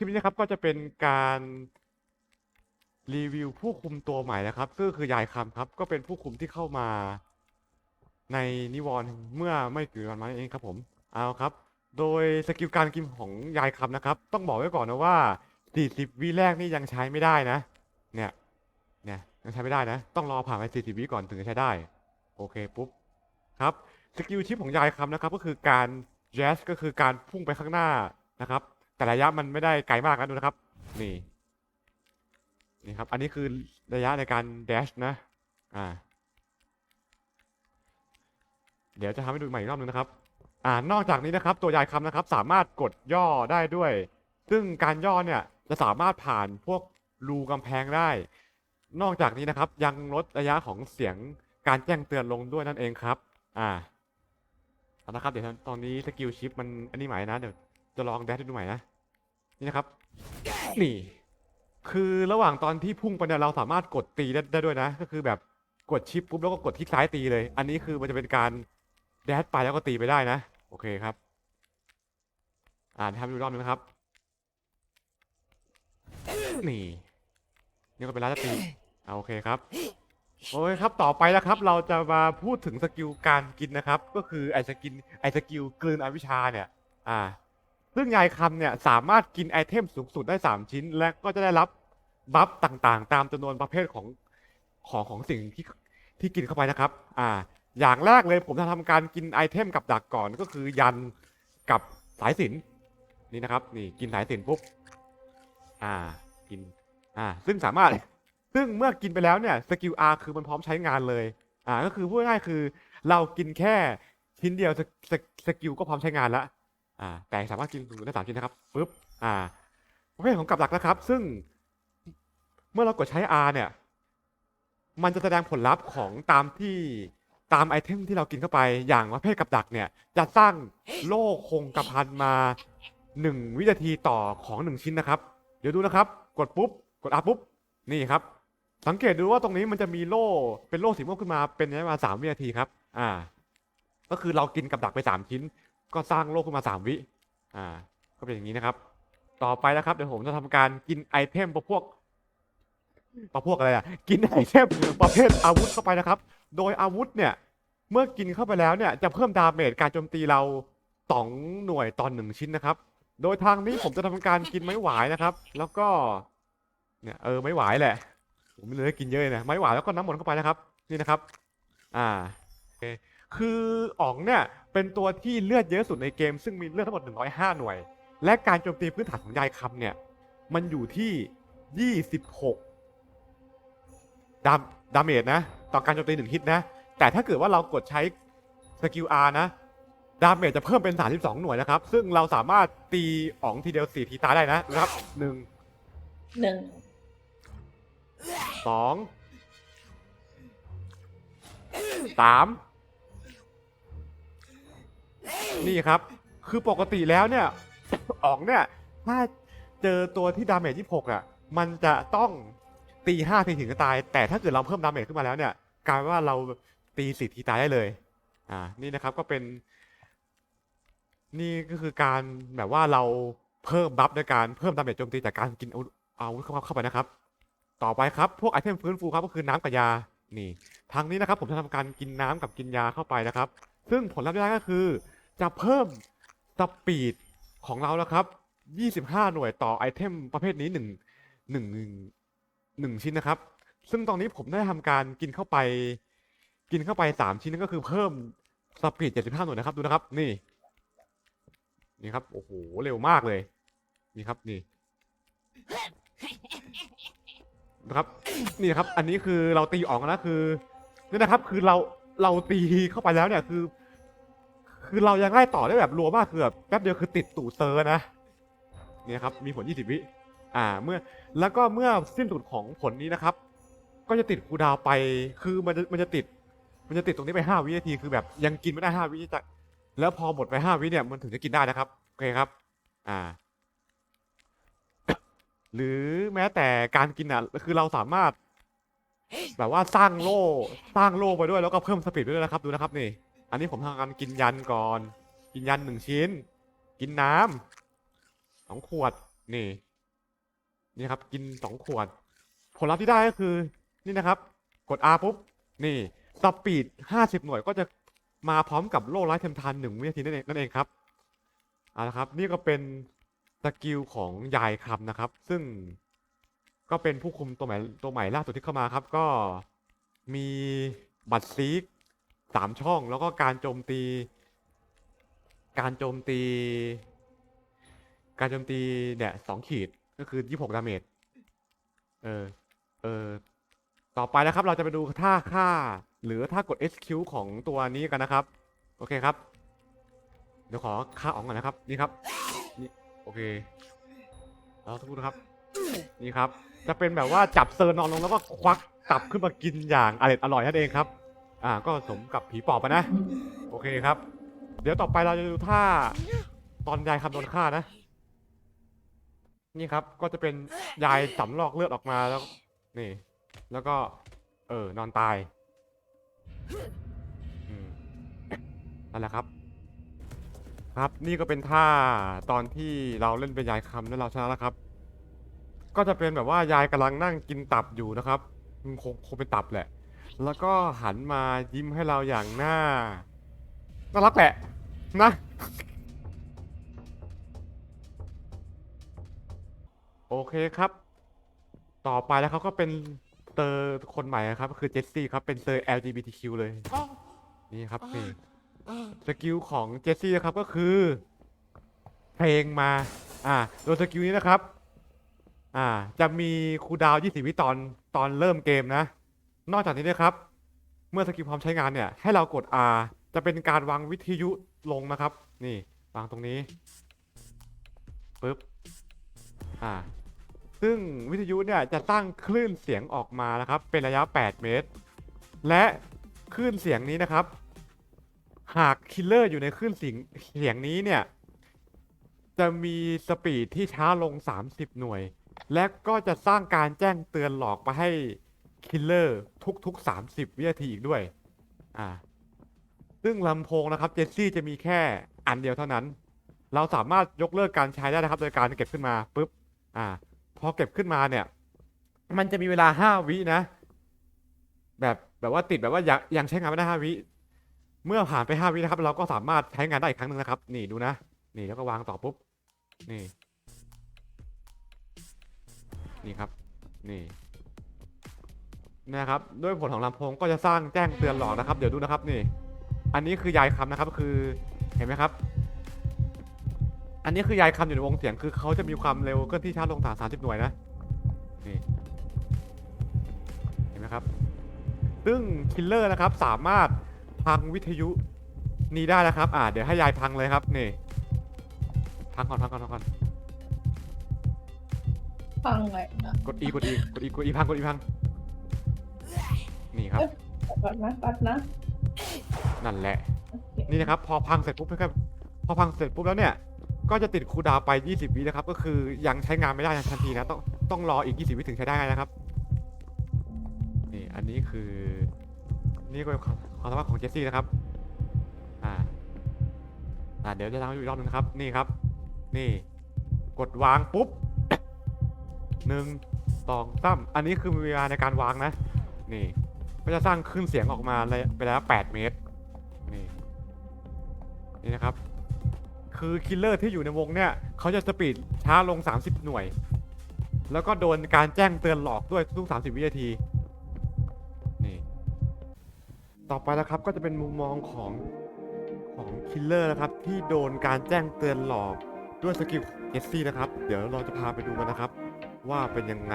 ลิปนี้นะครับก็จะเป็นการรีวิวผู้คุมตัวใหม่นะครับซึ่งคือยายคำครับ ก็เป็นผู้คุมที่เข้ามาในนิวรณ์เมื่อไม่กี่วันมานี้เองครับผมเอาครับ โดยสกิลการกินของยายคำนะครับ ต้องบอกไว้ก่อนนะว่า 40 วิแรกนี่ยังใช้ไม่ได้นะ เนี่ยเนี่ยยังใช้ไม่ได้นะ ต้องรอผ่านไป 40 วิก่อนถึงจะใช้ได้ โอเคปุ๊บครับสกิลชิปของยายคำนะครับ ก็คือการ jazz ก็คือการพุ่งไปข้างหน้านะครับ แต่ระยะมันไม่ได้ไกลมากนะดูนะครับ นี่ นี่ครับ อันนี้คือระยะในการ dash นะ อ่า เดี๋ยวจะทำให้ดูใหม่อีกรอบนึงนะครับ อ่า นอกจากนี้นะครับ ตัวยายคำนะครับ สามารถกดย่อได้ด้วย ซึ่งการย่อเนี่ยจะสามารถผ่านพวกรูกำแพงได้ นอกจากนี้นะครับ ยังลดระยะของเสียงการแจ้งเตือนลงด้วยนั่นเองครับ อ่าเอาละครับ เดี๋ยวตอนนี้สกิลชิปมันอันนี้ใหม่นะ เดี๋ยวจะลองแดชให้ดูใหม่นะ นี่นะครับ นี่ คือระหว่างตอนที่พุ่งไปเนี่ยเราสามารถกดตีได้ได้ด้วยนะ ก็คือแบบกดชิปปุ๊บแล้วก็กดที่ซ้ายตีเลย อันนี้คือมันจะเป็นการแดชไปแล้วก็ตีไปได้นะ โอเคครับ อ่านทำดูรอบนึงนะครับ นี่ นี่ก็เป็นร้านตีเอาโอเคครับ โอเคครับ ต่อไปนะครับ เราจะมาพูดถึงสกิลการกินนะครับ ก็คือไอสกินไอสกิลกลืนอวิชาเนี่ย อ่า ซึ่งยายคำเนี่ยสามารถกินไอเทมสูงสุดได้ 3 ชิ้น และก็จะได้รับบัฟต่างๆ ตามจำนวนประเภทของของของสิ่งที่ที่กินเข้าไปนะครับ อ่า อย่างแรกเลยผมจะทำการกินไอเทมกับดักก่อนก็คือยันกับสายสินนี่นะครับ นี่กินสายสินปุ๊บ อ่า กิน อ่า ซึ่งสามารถ ซึ่งเมื่อกินไปแล้วเนี่ยสกิล R คือมันพร้อมใช้งานเลย อ่า ก็คือพูดง่ายคือ เรากินแค่ชิ้นเดียวสสสกิลก็พร้อมใช้งานแล้ว อ่าแต่สามารถกินได้สามชิ้นนะครับปึ๊บอ่าประเภทของกับดักนะครับ ซึ่ง เมื่อเรากดใช้ R เนี่ย มันจะแสดงผลลัพธ์ของตามที่ตามไอเทมที่เรากินเข้าไปอย่างประเภทกับดักเนี่ย จะสร้างโล่คงกระพันมาหนึ่งวินาทีต่อของหนึ่งชิ้นนะครับ เดี๋ยวดูนะครับ กดปุ๊บ กด R ปุ๊บ นี่ครับ สังเกตดูว่าตรงนี้มันจะมีโล่เป็นโล่สีม่วงขึ้นมาเป็นระยะเวลาสามวินาทีครับ อ่า ก็คือเรากินกับดักไปสามชิ้น ก็สร้างโล่ขึ้นมาสามวิอ่าก็เป็นอย่างนี้นะครับ ต่อไปนะครับเดี๋ยวผมจะทำการกินไอเทมประพวกประพวกอะไรอะกินไอเทมประเภทอาวุธเข้าไปนะครับ โดยอาวุธเนี่ยเมื่อกินเข้าไปแล้วเนี่ยจะเพิ่มดาเมจการโจมตีเราสองหน่วยตอนหนึ่งชิ้นนะครับ โดยทางนี้ผมจะทำการกินไม้หวายนะครับ แล้วก็ เนี่ยเออไม้หวายแหละ ผมไม่เลยกินเยอะเลยนะไม้หวายแล้วก็น้ำมนต์เข้าไปนะครับ นี่นะครับ อ่าโอเค คืออ๋องเนี่ยเป็นตัวที่เลือดเยอะสุดในเกม ซึ่งมีเลือดทั้งหมด 105 หน่วย และการโจมตีพื้นฐานของยายคำเนี่ย มันอยู่ที่ 26 ดามดาเมจนะ ต่อการโจมตีหนึ่งฮิตนะ แต่ถ้าเกิดว่าเรากดใช้สกิล R นะ ดาเมจจะเพิ่มเป็น 32 หน่วยนะครับ ซึ่งเราสามารถตีอ๋องทีเดียว 4 ทีตายได้นะนะครับหนึ่งหนึ่งสองสาม นี่ครับ คือปกติแล้วเนี่ยอ๋องเนี่ย ถ้าเจอตัวที่ดาเมจ26อะ มันจะต้องตีห้าทีถึงจะตาย แต่ถ้าเกิดเราเพิ่มดาเมจขึ้นมาแล้วเนี่ยกลายเป็นว่าเราตีสี่ทีตายได้เลย อ่า นี่นะครับก็เป็น นี่ก็คือการแบบว่าเราเพิ่มบัฟในการเพิ่มดาเมจโจมตีจากการกินอาวุธอาเข้าไปนะครับ ต่อไปครับ พวกไอเทมฟื้นฟูครับก็คือน้ำกับยา นี่ ทางนี้นะครับผมจะทำการกินน้ำกับกินยาเข้าไปนะครับ ซึ่งผลลัพธ์ที่ได้ก็คือ จะเพิ่มสปีดของเรานะครับ 25 หน่วยต่อไอเทมประเภทนี้หนึ่งหนึ่งหนึ่งชิ้นนะครับ ซึ่งตอนนี้ผมได้ทำการกินเข้าไป กินเข้าไป 3 ชิ้นนั่นก็คือเพิ่มสปีด 75 หน่วยนะครับ ดูนะครับ นี่ นี่ครับ โอ้โห เร็วมากเลย นี่ครับ นี่นะครับ นี่ครับ อันนี้คือเราตีออกนะคือนี่นะครับ คือเรา เราตีเข้าไปแล้วเนี่ย คือ คือเรายังไล่ต่อได้แบบรัวมากคือแบบแป๊บเดียวคือติดตู่เซอร์นะเนี่นะครับมีผล 20 วิอ่าเมื่อแล้วก็เมื่อสิ้นสุดของผลนี้นะครับ ก็จะติดคูดาวไปคือมันจะมันจะติด มันจะติดตรงนี้ไป5วินาทีคือแบบยังกินไม่ได้5วิจะแล้วพอหมดไป5วิเนี่ยมันถึงจะกินได้นะครับโอเคครับ อ่า หรือแม้แต่การกินอะคือเราสามารถ แบบว่าสร้างโล่สร้างโล่ไปด้วยแล้วก็เพิ่มสปีดไปด้วยนะครับ ดูนะครับนี่ อันนี้ผมทำการกินยันก่อน กินยันหนึ่งชิ้น กินน้ำสองขวด นี่ นี่ครับ กินสองขวด ผลลัพธ์ที่ได้ก็คือ นี่นะครับ กด R ปุ๊บ นี่สปีด50หน่วยก็จะมาพร้อมกับโล่ไร้เทมทานหนึ่งวินาทีนั่นเองนั่นเองครับเอาละครับ นี่ก็เป็นสกิลของยายคำนะครับ ซึ่งก็เป็นผู้คุมตัวใหม่ตัวใหม่ล่าสุดที่เข้ามาครับ ก็มีบัตรซีก สามช่องแล้วก็การโจมตี การโจมตี การโจมตีเนี่ยสองขีดก็คือยี่หกดาเมจเออเออต่อไปนะครับ เราจะไปดูท่าค่า หรือท่ากด SQ ของตัวนี้กันนะครับ โอเคครับ เดี๋ยวขอค่าออกก่อนนะครับ นี่ครับนี่โอเคแล้วทุกคนนะครับ นี่ครับ จะเป็นแบบว่าจับเซอร์นอนลงแล้วก็ควักตับขึ้นมากินอย่างอร่อยอร่อยนั่นเองครับ อ่าก็สมกับผีปอบนะ โอเคครับ เดี๋ยวต่อไปเราจะดูท่าตอนยายคำโดนฆ่านะ นี่ครับก็จะเป็นยายสำลอกเลือดออกมาแล้ว นี่ แล้วก็ เออนอนตายอืมนั่นแหละครับ ครับนี่ก็เป็นท่าตอนที่เราเล่นเป็นยายคำแล้วเราชนะแล้วครับ ก็จะเป็นแบบว่ายายกำลังนั่งกินตับอยู่นะครับคงคงเป็นตับแหละ แล้วก็หันมายิ้มให้เราอย่างหน้าน่ารักแหละนะโอเคครับ ต่อไปแล้วเขาก็เป็นเตอร์คนใหม่ครับ คือเจสซี่ครับ เป็นเตอร์ LGBTQ เลย นี่ครับนี่สกิลของเจสซี่นะครับก็คือ เพลงมา อ่าโดยสกิลนี้นะครับ อ่า จะมีคูดาว 20 วิตอนตอนเริ่มเกมนะ นอกจากนี้นะครับ เมื่อสกิลพร้อมใช้งานเนี่ย ให้เรากด R จะเป็นการวางวิทยุลงนะครับ นี่วางตรงนี้ปึ๊บอ่าซึ่งวิทยุเนี่ยจะตั้งคลื่นเสียงออกมานะครับ เป็นระยะ 8 เมตร และคลื่นเสียงนี้นะครับ หากคิลเลอร์อยู่ในคลื่นเสียงเสียงนี้เนี่ย จะมีสปีดที่ช้าลง 30 หน่วย และก็จะสร้างการแจ้งเตือนหลอกไปให้ คิลเลอร์ทุกๆ 30 วินาทีอีกด้วย อ่า ซึ่งลำโพงนะครับเจสซี่จะมีแค่อันเดียวเท่านั้น เราสามารถยกเลิกการใช้ได้นะครับ โดยการเก็บขึ้นมาปุ๊บ อ่า พอเก็บขึ้นมาเนี่ย มันจะมีเวลาห้าวินะ แบบแบบว่าติดแบบว่ายังยังใช้งานไม่ได้ห้าวิเมื่อผ่านไปห้าวินะครับ เราก็สามารถใช้งานได้อีกครั้งหนึ่งนะครับ นี่ดูนะ นี่แล้วก็วางต่อปุ๊บ นี่ นี่ครับ นี่ นะครับด้วยผลของลำโพงก็จะสร้างแจ้งเตือนหลอกนะครับ เดี๋ยวดูนะครับนี่ อันนี้คือยายคำนะครับคือเห็นไหมครับ อันนี้คือยายคำอยู่ในวงเสียงคือเขาจะมีความเร็วเคลื่อนที่ช้าลงสามสิบหน่วยนะนี่เห็นไหมครับ ซึ่งคิลเลอร์นะครับสามารถพังวิทยุนี้ได้นะครับ อ่าเดี๋ยวให้ยายพังเลยครับนี่พังก่อนพังก่อนพังก่อนฟังเลยนะกด E กด E กด E กด E พังกด E พัง นี่ครับ ปัดนะปัดนะนั่นแหละโอเคนี่นะครับ พอพังเสร็จปุ๊บนะครับ พอพังเสร็จปุ๊บแล้วเนี่ย ก็จะติดคูลดาวน์ไป 20 วินะครับ ก็คือยังใช้งานไม่ได้ทันทีนะ ต้องต้องรออีก 20 วิถึงใช้ได้นะครับ นี่ อันนี้คือ นี่ก็เป็นความความสามารถของเจสซี่นะครับ อ่า อ่า เดี๋ยวจะทำให้ดูอีกรอบนึงนะครับ นี่ครับ นี่ กดวางปุ๊บ หนึ่งสองสามอันนี้คือมีเวลาในการวางนะ นี่ ก็จะสร้างคลื่นเสียงออกมาเลยไปแล้ว8เมตร นี่ นี่นะครับ คือคิลเลอร์ที่อยู่ในวงเนี่ย เขาจะสปีดช้าลง 30 หน่วย แล้วก็โดนการแจ้งเตือนหลอกด้วยทุก 30 วินาที นี่ ต่อไปนะครับก็จะเป็นมุมมองของของคิลเลอร์นะครับ ที่โดนการแจ้งเตือนหลอกด้วยสกิลเอสซี่นะครับ เดี๋ยวเราจะพาไปดูกันนะครับ ว่าเป็นยังไง